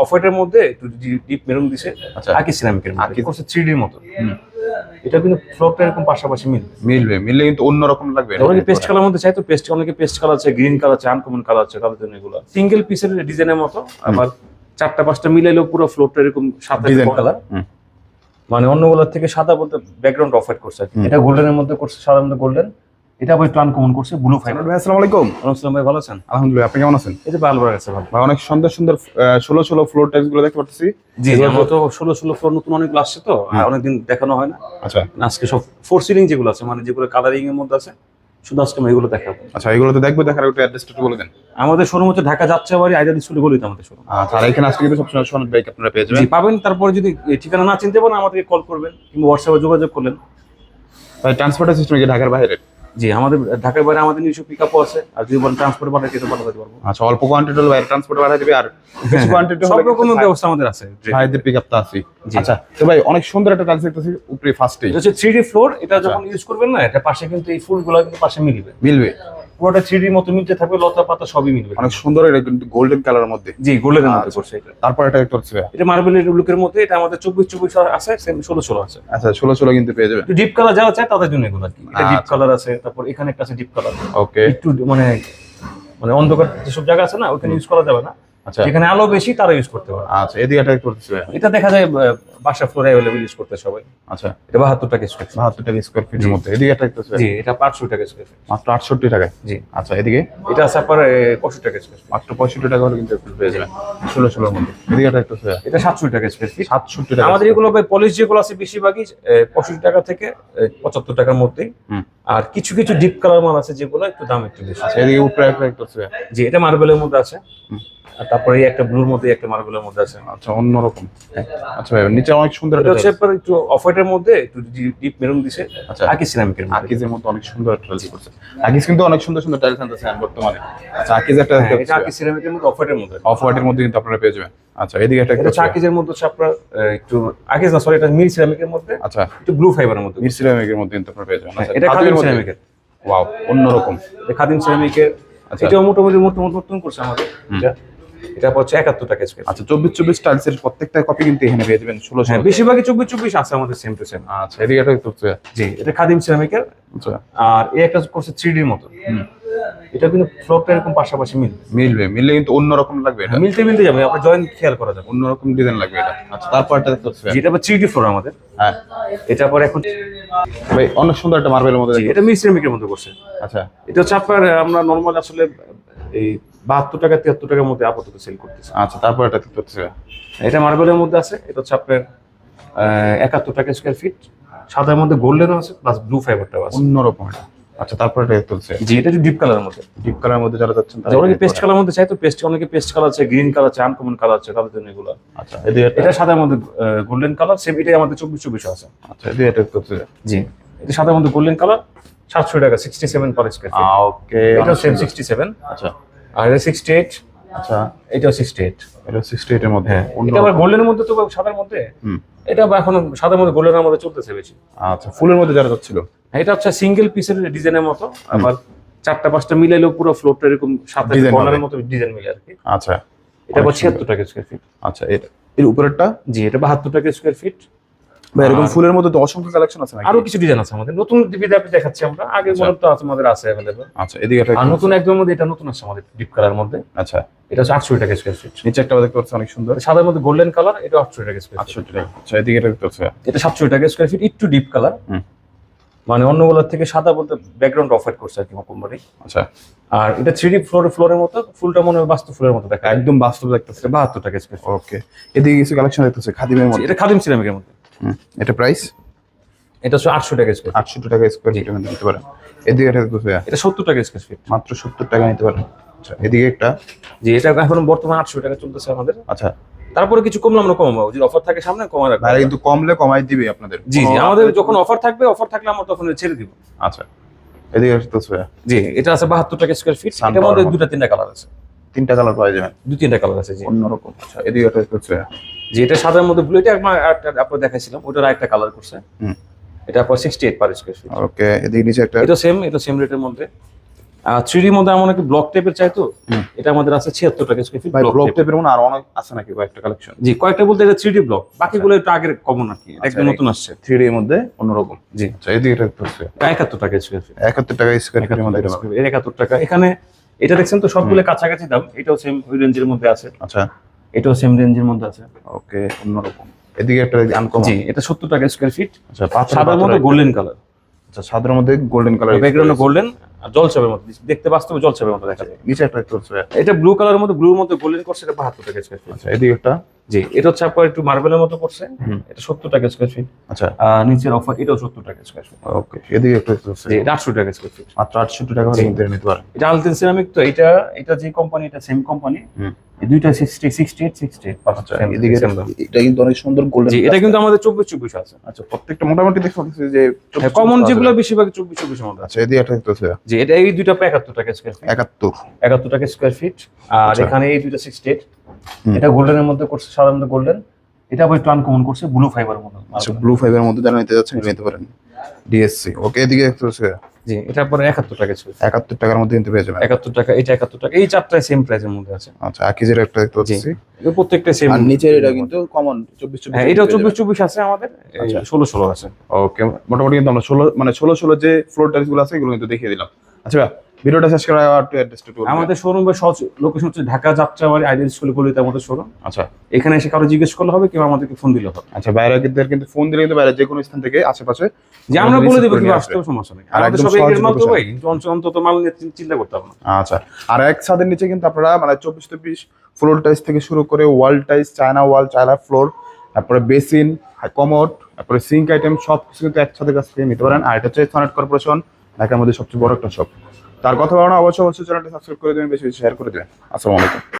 Of হোয়াইটের মধ্যে একটু ডিপ মেরুন দিছে আচ্ছা। আকি সিরামিকের আকি- করছে থ্রি ডির মতো। এটা কিন্তু ফ্লোরটা এরকম পাশাপাশি মিলবে। মিলবে মিললে কিন্তু অন্যরকম লাগবে। অনেকে পেস্ট কালার মধ্যে চাই তো পেস্ট অনেকে পেস্ট কালার আছে গ্রিন কালার আছে আনকমন কালার আছে তাদের জন্য এগুলো। সিঙ্গেল পিসের ডিজাইনের মতো আবার চারটা পাঁচটা মিলাইলেও পুরো ফ্লোরটা এরকম সাদা Design কালার। মানে অন্যগুলোর থেকে সাদা বলতে ব্যাকগ্রাউন্ড অফ হোয়াইট করছে আর কি। এটা গোল্ডেনের মধ্যে করছে মধ্যে গোল্ডেন এটা আবার একটু আনকমন করছে ব্লু ফাইবার ভাই আসসালামু আলাইকুম। আসসালাম ভাই ভালো আছেন? আলহামদুলিল্লাহ আপনি কেমন আছেন? এই যে ভালো আছে ভালো ভাই অনেক সুন্দর সুন্দর ষোলো ষোলো ফ্লোর টাইলসগুলো দেখতে পাচ্ছি জি তো ষোলো ষোলো ফ্লোর নতুন অনেকগুলো আসছে তো আর অনেকদিন দেখানো হয় না। আচ্ছা। আজকে সব ফোর সিলিং যেগুলো আছে মানে যেগুলো কালারিং এর মধ্যে আছে শুধু আজকে আমরা এগুলো দেখাবো। আচ্ছা এগুলো তো দেখব দেখার একটু অ্যাড্রেসটা একটু বলে দেন। আমাদের শোরুম হচ্ছে ঢাকা যাচ্ছে বাড়ি আইডিয়া স্কুলে বলি তো আমাদের শোরুম আচ্ছা আর এখানে আসলে কিন্তু সবসময় সোনার বাইক আপনারা পেয়ে জি যাবেন পাবেন তারপরে যদি ঠিকানা না চিনতে পারেন আমাদেরকে কল করবেন কিংবা হোয়াটসঅ্যাপে যোগাযোগ করলেন। ভাই ট্রান্সপোর্টের সিস্টেম কি ঢাকার বাইরে। জি আমাদের ঢাকার বাইরে আমাদের নিজস্ব পিক আপও আছে। আর যদি বলেন ট্রান্সপোর্ট পাঠাতে সেটা পাঠাতে পারব। আচ্ছা অল্প কোয়ান্টিটি হলে বাইরে ট্রান্সপোর্ট বাড়া যাবে আর বেশি কোয়ান্টিটি সব রকমের ব্যবস্থা আমাদের আছে। ভাইদের পিক আপ তো আছে আচ্ছা তো ভাই অনেক সুন্দর একটা টাইলস দেখতেছি উপরে ফার্স্টে এটা হচ্ছে থ্রি ডি ফ্লোর এটা আচ্ছা। যখন ইউজ করবেন না এটা পাশে কিন্তু এই ফুলগুলো কিন্তু পাশে মিলবে। মিলবে। পুরোটা থ্রি ডির মতো মিলতে থাকবে লতা পাতা সবই মিলবে। অনেক সুন্দর এটা কিন্তু গোল্ডেন কালারের মধ্যে। জি গোল্ডেনের মধ্যে আচ্ছা। করছে এটা। তারপর এটা দেখতে পাচ্ছি। এটা মার্বেলের লুকের মধ্যে এটা আমাদের চব্বিশ চব্বিশ আছে সেম ষোলো ষোলো আছে। আচ্ছা ষোলো ষোলো কিন্তু পেয়ে যাবে। ডিপ কালার যারা চায় তাদের জন্য এগুলো আর কি। এটা ডিপ আচ্ছা। কালার আছে তারপর এখানে একটা আছে ডিপ কালার ওকে একটু মানে মানে অন্ধকার যেসব জায়গা আছে না ওখানে ইউজ করা যাবে না। আচ্ছা যেখানে আলো বেশি তারা ইউজ করতে পারে। আচ্ছা এদিকে দেখতে পাচ্ছি এটা দেখা যায় বাসা ফ্লোরে অ্যাভেলেবল ইউজ করতে সবাই। আচ্ছা। এটা বাহাত্তর টাকা স্কোয়ার বাহাত্তর টাকা স্কোয়ার ফিটের মধ্যে। এদিকে দেখতে পাচ্ছি জি এটা পাঁচশো টাকা স্কোয়ার মাত্র আটষট্টি টাকা জি। আচ্ছা এদিকে? এটা আছে আপনার পঁয়ষট্টি টাকা স্কোয়ার মাত্র পঁয়ষট্টি টাকা হলে কিন্তু একটু পেয়ে যাবেন। ষোলো ষোলোর মধ্যে। এদিকে দেখতে পাচ্ছি এটা সাতশো টাকা স্কোয়ার ফিট সাতষট্টি টাকা আমাদের এগুলো ভাই পলিশ যেগুলো আছে বেশিরভাগই পঁয়ষট্টি টাকা থেকে পঁচাত্তর টাকার মধ্যেই। হুম। আর কিছু কিছু ডিপ কালার মাল আছে যেগুলো একটু দাম একটু বেশি। আচ্ছা এদিকে উপরে একটা ভাই। জি এটা মার্বেলের মধ্যে আছে। আর তারপরে এই একটা ব্লুর মধ্যে একটা মার্বেলের মধ্যে আছে। আচ্ছা অন্যরকম। আচ্ছা ভাই নিচে অনেক সুন্দর এটা একটা হচ্ছে আপনার একটু অফ হোয়াইটের মধ্যে একটু ডিপ মেরুন দিছে। আচ্ছা। আকি সিরামিকের মধ্যে। আকিজের মধ্যে অনেক সুন্দর টাইলস করছে। আকিজ কিন্তু অনেক সুন্দর সুন্দর টাইলস আনতেছে বর্তমানে। আচ্ছা আকিজ একটা হ্যাঁ, এটা আকি সিরামিকের মধ্যে অফ হোয়াইটের মধ্যে। অফ হোয়াইটের মধ্যে কিন্তু আপনারা পেয়ে যাবেন। আচ্ছা এদিকে একটা এটা। আকিজের মধ্যে হচ্ছে আপনার একটু আকিজ না সরি এটা মিল সিরামিকের মধ্যে আচ্ছা। একটু ব্লু ফাইবারের মধ্যে। মিরসিরামিকের মধ্যে কিন্তু আপনারা পেয়ে যাবেন। আচ্ছা এটা খাদিম সিরামিকের। ওয়াও অন্যরকম। এটা খাদিম সিরামিকের। আচ্ছা। এটাও মোটামুটি মোটামুটি নতুন করছে আমাদের। এটা এটা হচ্ছে একাত্তর টাকা স্কোয়ার আচ্ছা চব্বিশ চব্বিশ টাইলসের প্রত্যেকটা কপি কিন্তু এখানে পেয়ে যাবেন ষোলো হ্যাঁ বেশিরভাগই চব্বিশ চব্বিশ আছে আমাদের সেম টু সেম আচ্ছা এদিকে একটা। জি এটা খাদিম সিরামিকের। আচ্ছা। আর এই একটা করছে থ্রি ডির মতো। হুম। এটা কিন্তু ফ্লোরটা এরকম পাশাপাশি মিলবে। মিলবে মিললে কিন্তু অন্যরকম লাগবে এটা। মিলতে মিলতে যাবে আপনার জয়েন্ট খেয়াল করা যাবে। অন্যরকম ডিজাইন লাগবে এটা। আচ্ছা তারপর একটা দেখতে পাচ্ছি। যেটা আবার থ্রি ফ্লোর আমাদের। হ্যাঁ। এটা পরে এখন ভাই অনেক সুন্দর একটা মার্বেলের মধ্যে এটা মিল সিরামিকের মধ্যে করছে। আচ্ছা। এটা হচ্ছে আপনার আমরা নর্মাল আসলে এই বাহাত্তর টাকা তিয়াত্তর টাকার মধ্যে আপাতত সেল করতেছে। আচ্ছা তারপর একটা দেখতে পাচ্ছি এটা মার্বেলের মধ্যে আছে এটা হচ্ছে আপনার একাত্তর টাকা স্কোয়ার ফিট সাদার মধ্যে গোল্ডেনও আছে প্লাস ব্লু ফাইবারটাও আছে। অন্যরকম এটা। আচ্ছা তারপরে এটা তুলছে। জি এটা ডিপ কালারের মধ্যে। ডিপ কালারের মধ্যে যারা যাচ্ছেন তারা অনেকে পেস্ট কালার মধ্যে চাই তো পেস্ট অনেকে পেস্ট কালার আছে গ্রিন কালার আছে আনকমন কালার আছে তাদের জন্য এগুলো। আচ্ছা এটা সাদার মধ্যে গোল্ডেন কালার সেম এটাই আমাদের চব্বিশ চব্বিশ আছে। আচ্ছা এদিকে একটা তুলছে জি এটা সাদার মধ্যে গোল্ডেন কালার সাতশো টাকা sixty seven per square okay এটা সেম সিক্সটি সেভেন আচ্ছা। আর এটা সিক্সটি এইট আচ্ছা এটাও সিক্সটি এইট এটা সিক্সটি এইটের মধ্যে হ্যাঁ এটা আবার গোল্ডেনের মধ্যে তো সাদার মধ্যে? এটা এখন সাদার মধ্যে গোল্ডেনের মধ্যে চলতেছে বেশি। আচ্ছা ফুলের মধ্যে যারা যাচ্ছিল? এটা হচ্ছে সিঙ্গেল পিসের ডিজাইনের মতো। আবার চারটা পাঁচটা মিলাইলেও পুরো ফ্লোরটা এরকম Design কর্নারের মতো ডিজাইন মিলে আর কি। আচ্ছা। এটা আবার অনেক ছিয়াত্তর টাকা স্কোয়ার ফিট আচ্ছা এটা এর উপরেরটা? জি এটা বাহাত্তর টাকা স্কোয়ার ফিট এরকম ফুলের মধ্যে তো অসংখ্য কালেকশন আছে আরও কিছু ডিজাইন আছে আমাদের। নতুন আপনি দেখাচ্ছি আমরা। আগে আচ্ছা। মনে তো আছে আমাদের আছে অ্যাভেলেবল আচ্ছা এদিকে একটা নতুন একদম মধ্যে এটা নতুন আছে আমাদের ডিপ কালার মধ্যে। আচ্ছা। এটা হচ্ছে আটশো টাকা স্কোয়ার ফিট নিচে একটা দেখতে পাচ্ছি অনেক সুন্দর। সাদার মধ্যে গোল্ডেন কালার এটা আটশো টাকা স্কোয়ার ফিট আটষট্টি টাকা। আচ্ছা এদিকে একটা দেখতে পাচ্ছি। এটা সাতশো টাকা স্কোয়ার ফিট একটু ডিপ কালার। মানে অন্যগুলোর থেকে সাদা বলতে ব্যাকগ্রাউন্ড অফ করছে আর কি কোম্পানি। আচ্ছা। আর এটা থ্রি ডি ফ্লোর ফ্লোরের মতো ফুলটা মনে হয় বাস্তব ফুলের মতো দেখা একদম বাস্তব দেখতেছে। বাহাত্তর টাকা স্কোয়ার ফিট ওকে এদিকে কিছু কালেকশন দেখতেছে খাদিমের মধ্যে। এটা খাদিম সিরামিকের মধ্যে। এটা প্রাইস এটা হচ্ছে আটশো টাকা স্কোয়ার আটষট্টি টাকা স্কোয়ার মধ্যে নিতে পারেন এদিকে একটা দেখতেছে এটা সত্তর টাকা স্কোয়ার ফিট মাত্র সত্তর টাকা নিতে পারেন আচ্ছা এদিকে একটা? যে এটা এখন বর্তমানে আটশো টাকা চলতেছে আমাদের। আচ্ছা। তারপরে কিছু কমলে আমরা কমাবো। যদি অফার থাকে সামনে কমা রাখব। কিন্তু কমলে কমাই দিবে আপনাদের। জি জি আমাদের যখন অফার থাকবে অফার থাকলে আমরা তখন ছেড়ে দিব। আচ্ছা এদিকে দেখতেছে জি এটা আছে বাহাত্তর টাকা স্কোয়ার ফিট এটার মধ্যে দুটা তিনটা কালার আছে। তিনটা কালার পাওয়া যাবেন দু তিনটা কালার আছে জি। অন্যরকম। আচ্ছা এদিকে একটা জি এটা সাদার মধ্যে ব্লু এটা আমার আপনার দেখাইছিলাম ওটার একটা কালার করছে। হুম। এটা আপনার sixty eight per square feet okay এদিকে নিচে একটা এটা সেম এটা সেম রেটের মধ্যে। থ্রি ডি মধ্যে আমার অনেকে ব্লক টাইপের চাই তো এটা আমাদের আছে ছিয়াত্তর টাকা স্কোয়ার ফিট ব্লক টাইপের মনে আরও অনেক আছে নাকি কয়েকটা কালেকশন জি কয়েকটা বলতে এটা থ্রি ডি ব্লক বাকিগুলো একটু আগের কমন আর কি একদম আচ্ছা, নতুন আসছে। থ্রি ডি এর মধ্যে অন্যরকম জি। আচ্ছা এদিকে এটা একটু একাত্তর টাকা স্কোয়ার ফিট একাত্তর টাকা স্কোয়ার ফিটের মধ্যে। একাত্তর টাকা। এখানে এটা দেখছেন তো সবগুলো কাছাকাছি দাম এটাও সেম ওই রেঞ্জের মধ্যে আছে। আচ্ছা। এটাও সেম রেঞ্জের মধ্যে আছে। ওকে অন্যরকম। এদিকে একটা আনকমন জি এটা সত্তর টাকা স্কয়ার ফিট আচ্ছা সাদার মধ্যে গোল্ডেন কালার আচ্ছা সাদার মধ্যে গোল্ডেন কালার ব্যাকগ্রাউন্ডে গোল্ডেন আর জলছাপের মতো দেখতে বাস্তবে জলছাপের মতো দেখা যায়। নিচে একটা জলছাবে এটা ব্লু কালারের মধ্যে ব্লুর মধ্যে গোল্ডেন করছে এটা বাহাত্তর টাকা স্কয়ার ফিট আচ্ছা এদিকে একটা জি। এটা হচ্ছে আপনার একটু মার্বেলের মতো করছে। এটা সত্তর টাকা স্কোয়ার ফিট আচ্ছা। নিচের অফার এটাও সত্তর টাকা স্কোয়ার ফিট ওকে এদিকে একটু এটা আটশো টাকা স্কোয়ার ফিট মাত্র আটষট্টি টাকা হলে নিতে পারেন। এটা আলতেন সিরামিক তো এটা এটা যে কোম্পানি এটা সেম কোম্পানি। দুইটা sixty sixty eight sixty eight আচ্ছা এদিকে এটা কিন্তু অনেক সুন্দর গোল্ডেন এটা কিন্তু আমাদের চব্বিশ চব্বিশ আছে। আচ্ছা প্রত্যেকটা মোটামুটি দেখতে যে কমন যেগুলো বেশিরভাগ চব্বিশ চব্বিশের মধ্যে আছে। আচ্ছা এদিকে একটা দেখতে হচ্ছে এটা এই দুইটা একাত্তর টাকা স্কোয়ার ফিট একাত্তর। একাত্তর টাকা স্কোয়ার ফিট আর আচ্ছা। এখানে এই দুইটা সিক্সটি এইট। এটা গোল্ডেনের মধ্যে করছে সাধারণত গোল্ডেন। এটা আবার একটু আনকমন করছে ব্লু ফাইবারের মধ্যে আচ্ছা ব্লু ফাইভের মধ্যে যারা নিতে যাচ্ছেন নিতে পারেন। ডিএসসি ওকে এদিকে একটু জি এটা পরে একাত্তর টাকা স্কোয়ার একাত্তর টাকার মধ্যে নিতে পেয়ে যাবেন। একাত্তর টাকা এটা একাত্তর টাকা এই চারটায় সেম প্রাইসের মধ্যে আছে। আচ্ছা আকিজের একটা দেখতে পাচ্ছি। এটা প্রত্যেকটা সেম আর নিচের এটা কিন্তু কমন চব্বিশ হ্যাঁ এটাও চব্বিশ চব্বিশ আছে আমাদের। আচ্ছা। ষোলো ষোলো আছে। ওকে মোটামুটি কিন্তু আমরা ষোলো মানে ষোলো ষোলো যে ফ্লোর টাইলসগুলো আছে এগুলো কিন্তু দেখিয়ে দিলাম। আচ্ছা ভিডিওটা শেষ করার আগে একটু অ্যাড্রেসটা একটু আমাদের শোরুম বা সহজ লোকেশন হচ্ছে ঢাকা যাত্রাবাড়ি আইডিয়াল স্কুল গলিতে আমাদের শোরুম আচ্ছা। এখানে এসে কারও জিজ্ঞেস করলে হবে কিংবা আমাদেরকে ফোন দিলে হবে। আচ্ছা বাইরে কিন্তু কিন্তু ফোন দিলে কিন্তু বাইরে যে কোনো স্থান থেকে আশেপাশে যে আমরা বলে দেবো করে কি নিয়ে আসতে আসবে। সমস্যা নেই। আর একদম সবাই সহজ এর মাল তো ভাই অন্তত মাল নিয়ে চিন্তা করতে হবে না। আচ্ছা আর এক ছাদের নিচে কিন্তু আপনারা মানে চব্বিশ চব্বিশ ফ্লোর টাইলস থেকে শুরু করে wall tiles China wall China floor তারপরে বেসিন কমোড তারপরে সিঙ্ক আইটেম সব কিছু কিন্তু এক ছাদের কাছ থেকে নিতে পারেন। আর এটা হচ্ছে সনেট কর্পোরেশন ঢাকার মধ্যে সবচেয়ে বড় একটা শপ তার কথা বলা অবশ্যই অবশ্যই চ্যানেলটা সাবস্ক্রাইব করে দেবেন, বেশি বেশি শেয়ার করে দেবেন। আসসালামু আলাইকুম।